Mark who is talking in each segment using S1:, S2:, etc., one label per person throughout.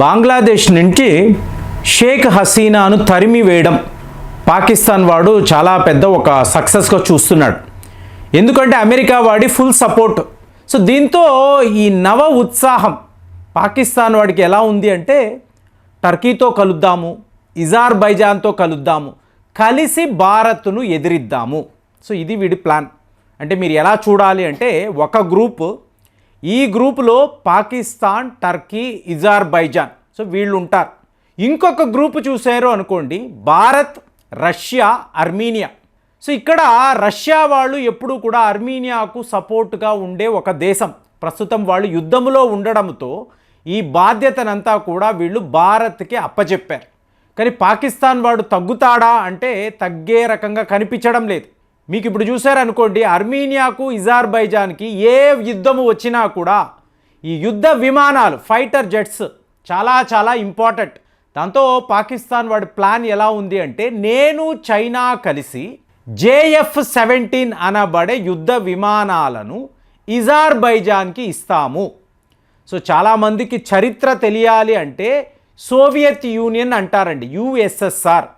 S1: బంగ్లాదేశ్ నుంచి షేక్ హసీనాను తరిమి వేయడం. పాకిస్తాన్ వాడు చాలా పెద్ద ఒక సక్సెస్గా చూస్తున్నాడు. ఎందుకంటే అమెరికా వాడి ఫుల్ సపోర్ట్ సో దీంతో ఈ నవ ఉత్సాహం పాకిస్తాన్ వాడికి ఎలా ఉంది అంటే టర్కీతో కలుద్దాము ఇజార్ బైజాన్తో కలుద్దాము కలిసి భారత్ను ఎదిరిద్దాము. సో ఇది వీడి ప్లాన్ అంటే మీరు ఎలా చూడాలి అంటే ఒక గ్రూప్ ఈ గ్రూపులో Pakistan Turkey Azerbaijan so వీళ్ళు ఉంటారు ఇంకొక గ్రూపు చూశారు అనుకోండి భారత్ రష్యా అర్మీనియా. సో ఇక్కడ రష్యా వాళ్ళు ఎప్పుడూ కూడా అర్మీనియాకు సపోర్ట్గా ఉండే ఒక దేశం. ప్రస్తుతం వాళ్ళు యుద్ధంలో ఉండడంతో ఈ బాధ్యతనంతా కూడా వీళ్ళు భారత్కి అప్పచెప్పారు కానీ పాకిస్తాన్ వాడు తగ్గుతాడా అంటే తగ్గే రకంగా కనిపించడం లేదు. మీకు ఇప్పుడు చూసారనుకోండి అర్మీనియాకు ఇజార్బైజాన్కి ఏ యుద్ధము వచ్చినా కూడా ఈ యుద్ధ విమానాలు ఫైటర్ జెట్స్ చాలా చాలా ఇంపార్టెంట్. దాంతో పాకిస్తాన్ వాడి ప్లాన్ ఎలా ఉంది అంటే నేను చైనా కలిసి జేఎఫ్ సెవెంటీన్ అనబడే యుద్ధ విమానాలను ఇజార్బైజాన్కి ఇస్తాము. సో చాలామందికి చరిత్ర తెలియాలి అంటే సోవియత్ యూనియన్ అంటారండి యుఎస్ఎస్ఆర్.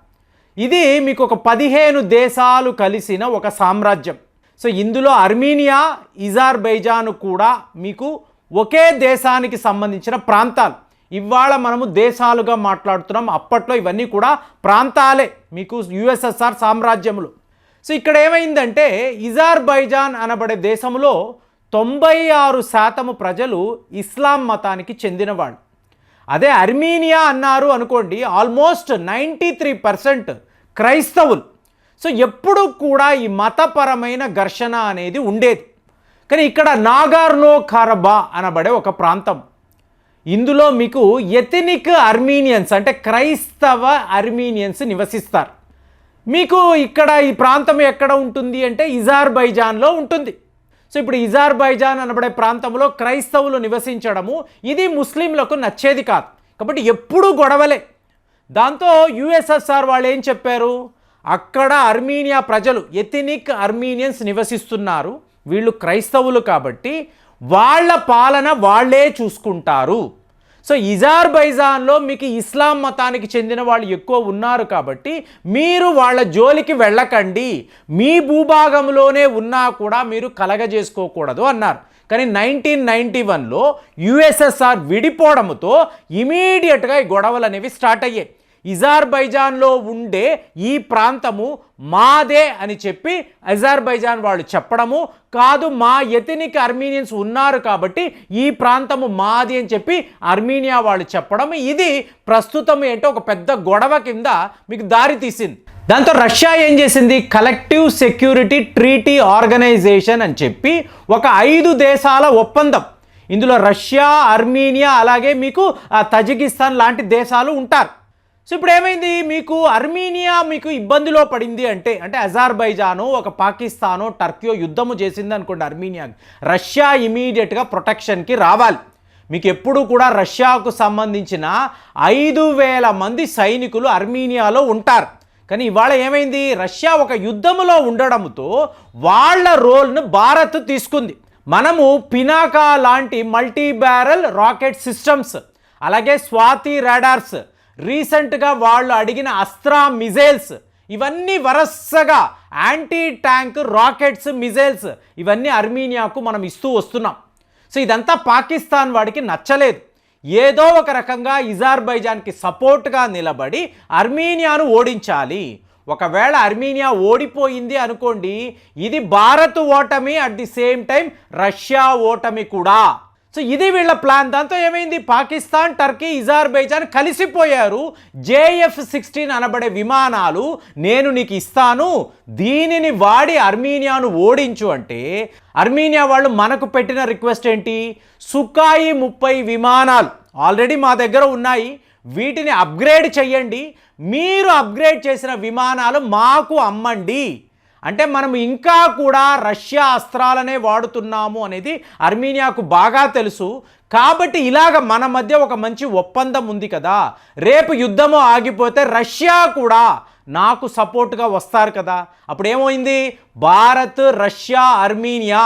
S1: ఇది మీకు ఒక పదిహేను దేశాలు కలిసిన ఒక సామ్రాజ్యం. సో ఇందులో అర్మీనియా ఇజార్బైజాన్ కూడా మీకు ఒకే దేశానికి సంబంధించిన ప్రాంతాలు. ఇవాళ మనము దేశాలుగా మాట్లాడుతున్నాం. అప్పట్లో ఇవన్నీ కూడా ప్రాంతాలే మీకు యుఎస్ఎస్ఆర్ సామ్రాజ్యములు. సో ఇక్కడ ఏమైందంటే ఇజార్బైజాన్ అనబడే దేశంలో తొంభై ఆరు శాతము ప్రజలు ఇస్లాం మతానికి చెందినవాళ్ళు. అదే అర్మీనియా అన్నారు అనుకోండి ఆల్మోస్ట్ నైంటీ త్రీ పర్సెంట్ క్రైస్తవులు. సో ఎప్పుడు కూడా ఈ మతపరమైన ఘర్షణ అనేది ఉండేది. కానీ ఇక్కడ నాగార్నో ఖరబా అనబడే ఒక ప్రాంతం. ఇందులో మీకు ఎథనిక్ అర్మీనియన్స్ అంటే క్రైస్తవ అర్మీనియన్స్ నివసిస్తారు. మీకు ఇక్కడ ఈ ప్రాంతం ఎక్కడ ఉంటుంది అంటే ఇజార్బైజాన్లో ఉంటుంది. సో ఇప్పుడు ఇజార్బైజాన్ అనబడే ప్రాంతంలో క్రైస్తవులు నివసించడము ఇది ముస్లింలకు నచ్చేది కాదు. కాబట్టి ఎప్పుడూ గొడవలే. దాంతో యుఎస్ఎస్ఆర్ వాళ్ళు ఏం చెప్పారు? అక్కడ అర్మీనియా ప్రజలు ఎథనిక్ అర్మీనియన్స్ నివసిస్తున్నారు. వీళ్ళు క్రైస్తవులు కాబట్టి వాళ్ళ పాలన వాళ్ళే చూసుకుంటారు. సో ఇజార్బైజాన్లో మీకు ఇస్లాం మతానికి చెందిన వాళ్ళు ఎక్కువ ఉన్నారు కాబట్టి మీరు వాళ్ళ జోలికి వెళ్ళకండి. మీ భూభాగంలోనే ఉన్నా కూడా మీరు కలగజేసుకోకూడదు అన్నారు. కానీ నైన్టీన్ నైంటీ వన్లో యుఎస్ఎస్ఆర్ విడిపోవడంతో ఇమీడియట్గా ఈ గొడవలు అనేవి స్టార్ట్ అయ్యాయి. ఇజార్బైజాన్లో ఉండే ఈ ప్రాంతము మాదే అని చెప్పి అజార్బైజాన్ వాళ్ళు చెప్పడము కాదు మా ఎథనిక్ అర్మీనియన్స్ ఉన్నారు కాబట్టి ఈ ప్రాంతము మాది అని చెప్పి అర్మీనియా వాళ్ళు చెప్పడం ఇది ప్రస్తుతం ఏంటో ఒక పెద్ద గొడవ కింద మీకు దారి తీసింది. దాంతో రష్యా ఏం చేసింది? కలెక్టివ్ సెక్యూరిటీ ట్రీటీ ఆర్గనైజేషన్ అని చెప్పి ఒక ఐదు దేశాల ఒప్పందం. ఇందులో రష్యా అర్మీనియా అలాగే మీకు తజికిస్తాన్ లాంటి దేశాలు ఉంటారు. సో ఇప్పుడు ఏమైంది మీకు అర్మీనియా మీకు ఇబ్బందిలో పడింది అంటే అంటే అజార్బైజాను ఒక పాకిస్తాను టర్కీయో యుద్ధము చేసింది అనుకోండి అర్మీనియా. రష్యా ఇమీడియట్గా ప్రొటెక్షన్కి రావాలి. మీకు ఎప్పుడు కూడా రష్యాకు సంబంధించిన ఐదు వేల మంది సైనికులు అర్మీనియాలో ఉంటారు. కానీ ఇవాళ ఏమైంది? రష్యా ఒక యుద్ధములో ఉండడంతో వాళ్ళ రోల్ను భారత్ తీసుకుంది. మనము పినాకా లాంటి మల్టీ బ్యారల్ రాకెట్ సిస్టమ్స్ అలాగే స్వాతి రాడార్స్ రీసెంట్గా వాళ్ళు అడిగిన అస్త్రా మిజైల్స్ ఇవన్నీ వరసగా యాంటీ ట్యాంక్ రాకెట్స్ మిజైల్స్ ఇవన్నీ అర్మీనియాకు మనం ఇస్తూ వస్తున్నాం. సో ఇదంతా పాకిస్తాన్ వాడికి నచ్చలేదు. ఏదో ఒక రకంగా ఇజార్బైజాన్కి సపోర్ట్గా నిలబడి అర్మీనియాను ఓడించాలి. ఒకవేళ అర్మీనియా ఓడిపోయింది అనుకోండి ఇది భారత్ ఓటమి at the same time Russia ఓటమి కూడా. సో ఇది వీళ్ళ ప్లాన్. దాంతో ఏమైంది? పాకిస్తాన్ టర్కీ ఇజార్బైజాన్ కలిసిపోయారు. జేఎఫ్ సిక్స్టీన్ అనబడే విమానాలు నేను నీకు ఇస్తాను. దీనిని వాడి అర్మీనియాను ఓడించు అంటే అర్మీనియా వాళ్ళు మనకు పెట్టిన రిక్వెస్ట్ ఏంటి? సుకాయి ముప్పై విమానాలు ఆల్రెడీ మా దగ్గర ఉన్నాయి. వీటిని అప్గ్రేడ్ చేయండి మీరు అప్గ్రేడ్ చేసిన విమానాలు మాకు అమ్మండి. అంటే మనం ఇంకా కూడా రష్యా అస్త్రాలనే వాడుతున్నాము అనేది అర్మీనియాకు బాగా తెలుసు. కాబట్టి ఇలాగ మన మధ్య ఒక మంచి ఒప్పందం ఉంది కదా. రేపు యుద్ధము ఆగిపోతే రష్యా కూడా నాకు సపోర్ట్గా వస్తారు కదా. అప్పుడు ఏమైంది భారత్ రష్యా అర్మీనియా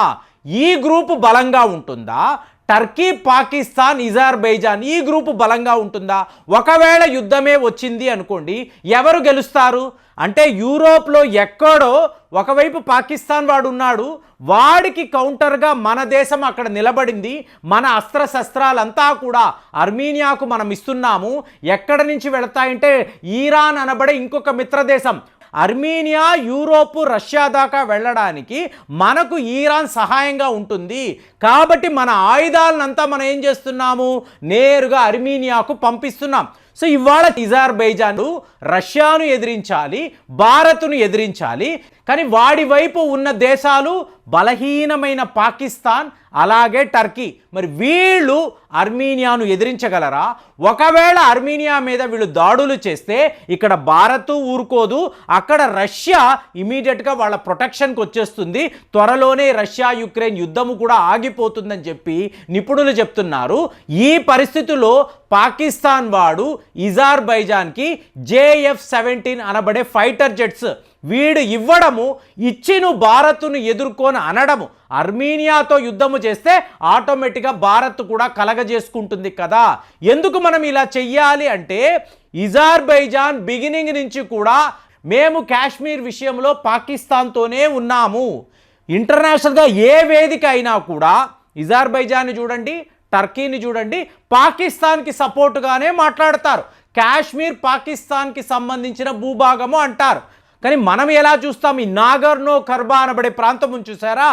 S1: ఈ గ్రూపు బలంగా ఉంటుందా? టర్కీ పాకిస్తాన్ ఇజార్బైజాన్ ఈ గ్రూపు బలంగా ఉంటుందా? ఒకవేళ యుద్ధమే వచ్చింది అనుకోండి ఎవరు గెలుస్తారు? అంటే యూరోప్లో ఎక్కడో ఒకవైపు పాకిస్తాన్ వాడు ఉన్నాడు వాడికి కౌంటర్గా మన దేశం అక్కడ నిలబడింది మన అస్త్ర శస్త్రాలంతా కూడా అర్మీనియాకు మనం ఇస్తున్నాము ఎక్కడి నుంచి వెళతాయంటే ఈరాన్ అనబడే ఇంకొక మిత్రదేశం అర్మీనియా యూరోపు రష్యా దాకా వెళ్ళడానికి మనకు ఈరాన్ సహాయంగా ఉంటుంది. కాబట్టి మన ఆయుధాలనంతా మనం ఏం చేస్తున్నాము? నేరుగా అర్మీనియాకు పంపిస్తున్నాం. సో ఇవాళ ఇజార్బైజాన్ రష్యాను ఎదిరించాలి భారత్ను ఎదిరించాలి. కానీ వాడి వైపు ఉన్న దేశాలు బలహీనమైన పాకిస్తాన్ అలాగే టర్కీ. మరి వీళ్ళు అర్మీనియాను ఎదిరించగలరా? ఒకవేళ అర్మీనియా మీద వీళ్ళు దాడులు చేస్తే ఇక్కడ భారత్ ఊరుకోదు. అక్కడ రష్యా ఇమీడియట్గా వాళ్ళ ప్రొటెక్షన్కి వచ్చేస్తుంది. త్వరలోనే రష్యా యుక్రెయిన్ యుద్ధము కూడా ఆగిపోతుందని చెప్పి నిపుణులు చెప్తున్నారు. ఈ పరిస్థితుల్లో పాకిస్తాన్ వాడు ఇజార్బైజాన్కి జేఎఫ్ సెవెంటీన్ అనబడే ఫైటర్ జెట్స్ వీడు ఇవ్వడము ఇచ్చిను భారత్ను ఎదుర్కొని అనడము. అర్మీనియాతో యుద్ధము చేస్తే ఆటోమేటిక్గా భారత్ కూడా కలగజేసుకుంటుంది కదా. ఎందుకు మనం ఇలా చెయ్యాలి అంటే ఇజార్బైజాన్ బిగినింగ్ నుంచి కూడా మేము కాశ్మీర్ విషయంలో పాకిస్తాన్తోనే ఉన్నాము. ఇంటర్నేషనల్గా ఏ వేదిక అయినా కూడా ఇజార్బైజాన్ని చూడండి టర్కీని చూడండి పాకిస్తాన్కి సపోర్టుగానే మాట్లాడతారు. కాశ్మీర్ పాకిస్తాన్కి సంబంధించిన భూభాగము అంటారు. కానీ మనం ఎలా చూస్తాం? ఈ నాగర్నో కర్బా అనబడే ప్రాంతం చూసారా?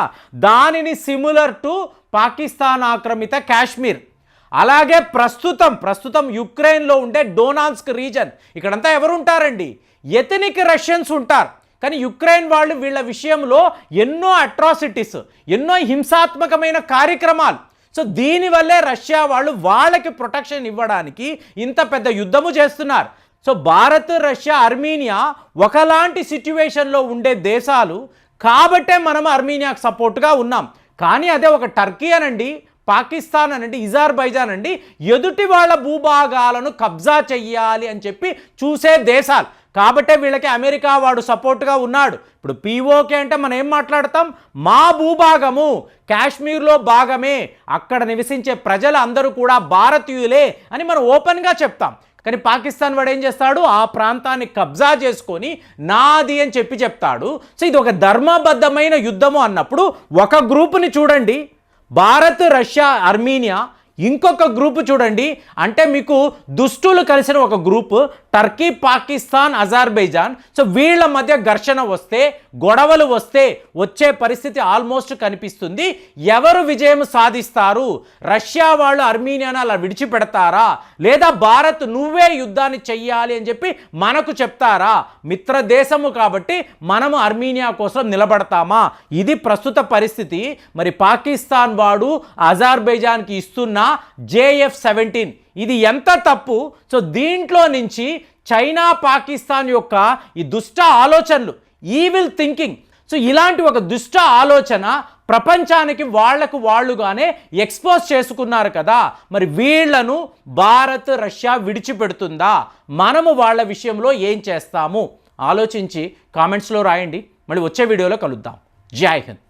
S1: దానిని సిమిలర్ టు పాకిస్తాన్ ఆక్రమిత కాశ్మీర్. అలాగే ప్రస్తుతం ప్రస్తుతం యుక్రెయిన్లో ఉండే డోనాన్స్క్ రీజన్. ఇక్కడంతా ఎవరు ఉంటారండి ఎథనిక్ రష్యన్స్ ఉంటారు. కానీ యుక్రెయిన్ వాళ్ళు వీళ్ళ విషయంలో ఎన్నో అట్రాసిటీస్ ఎన్నో హింసాత్మకమైన కార్యక్రమాలు సో దీనివల్లే రష్యా వాళ్ళు వాళ్ళకి ప్రొటెక్షన్ ఇవ్వడానికి ఇంత పెద్ద యుద్ధము చేస్తున్నారు. సో భారత్ రష్యా అర్మీనియా ఒకలాంటి సిట్యువేషన్లో ఉండే దేశాలు కాబట్టే మనం అర్మీనియాకు సపోర్ట్గా ఉన్నాం. కానీ అదే ఒక టర్కీ అనండి పాకిస్తాన్ అనండి ఇజార్బైజాన్ అండి ఎదుటి వాళ్ళ భూభాగాలను కబ్జా చెయ్యాలి అని చెప్పి చూసే దేశాలు. కాబట్టే వీళ్ళకి అమెరికా వాడు సపోర్ట్గా ఉన్నాడు. ఇప్పుడు పీఓకే అంటే మనం ఏం మాట్లాడతాం? మా భూభాగము కాశ్మీర్లో భాగమే. అక్కడ నివసించే ప్రజలు అందరూ కూడా భారతీయులే అని మనం ఓపెన్గా చెప్తాం. కానీ పాకిస్తాన్ వాడు ఏం చేస్తాడు? ఆ ప్రాంతాన్ని కబ్జా చేసుకొని నాది అని చెప్పి చెప్తాడు. సో ఇది ఒక ధర్మబద్ధమైన యుద్ధము అన్నప్పుడు ఒక గ్రూపుని చూడండి. భారత్ రష్యా అర్మీనియా ఇంకొక గ్రూప్ చూడండి. అంటే మీకు దుష్టులు కలిసిన ఒక group Turkey Pakistan Azerbaijan. So వీళ్ళ మధ్య ఘర్షణ వస్తే గొడవలు వస్తే వచ్చే పరిస్థితి ఆల్మోస్ట్ కనిపిస్తుంది. ఎవరు విజయం సాధిస్తారు? రష్యా వాళ్ళు అర్మీనియాను అలా విడిచిపెడతారా? లేదా భారత్ నువ్వే యుద్ధాన్ని చెయ్యాలి అని చెప్పి మనకు చెప్తారా? మిత్ర దేశము కాబట్టి మనము అర్మీనియా కోసం నిలబడతామా? ఇది ప్రస్తుత పరిస్థితి. మరి పాకిస్తాన్ వాడు అజార్బైజాన్కి ఇస్తున్న జేఎఫ్ సెవెంటీన్. ఇది ఎంత తప్పు? సో దీంట్లో నుంచి చైనా పాకిస్తాన్ యొక్క ఈ దుష్ట ఆలోచనలు ఈవిల్ థింకింగ్ సో ఇలాంటి ఒక దుష్ట ఆలోచన ప్రపంచానికి వాళ్ళకు వాళ్ళుగానే ఎక్స్పోజ్ చేసుకున్నారు కదా. మరి వీళ్ళను భారత్ రష్యా విడిచిపెడుతుందా? మనము వాళ్ళ విషయంలో ఏం చేస్తాము? ఆలోచించి కామెంట్స్లో రాయండి. మళ్ళీ వచ్చే వీడియోలో కలుద్దాం. జై హింద్.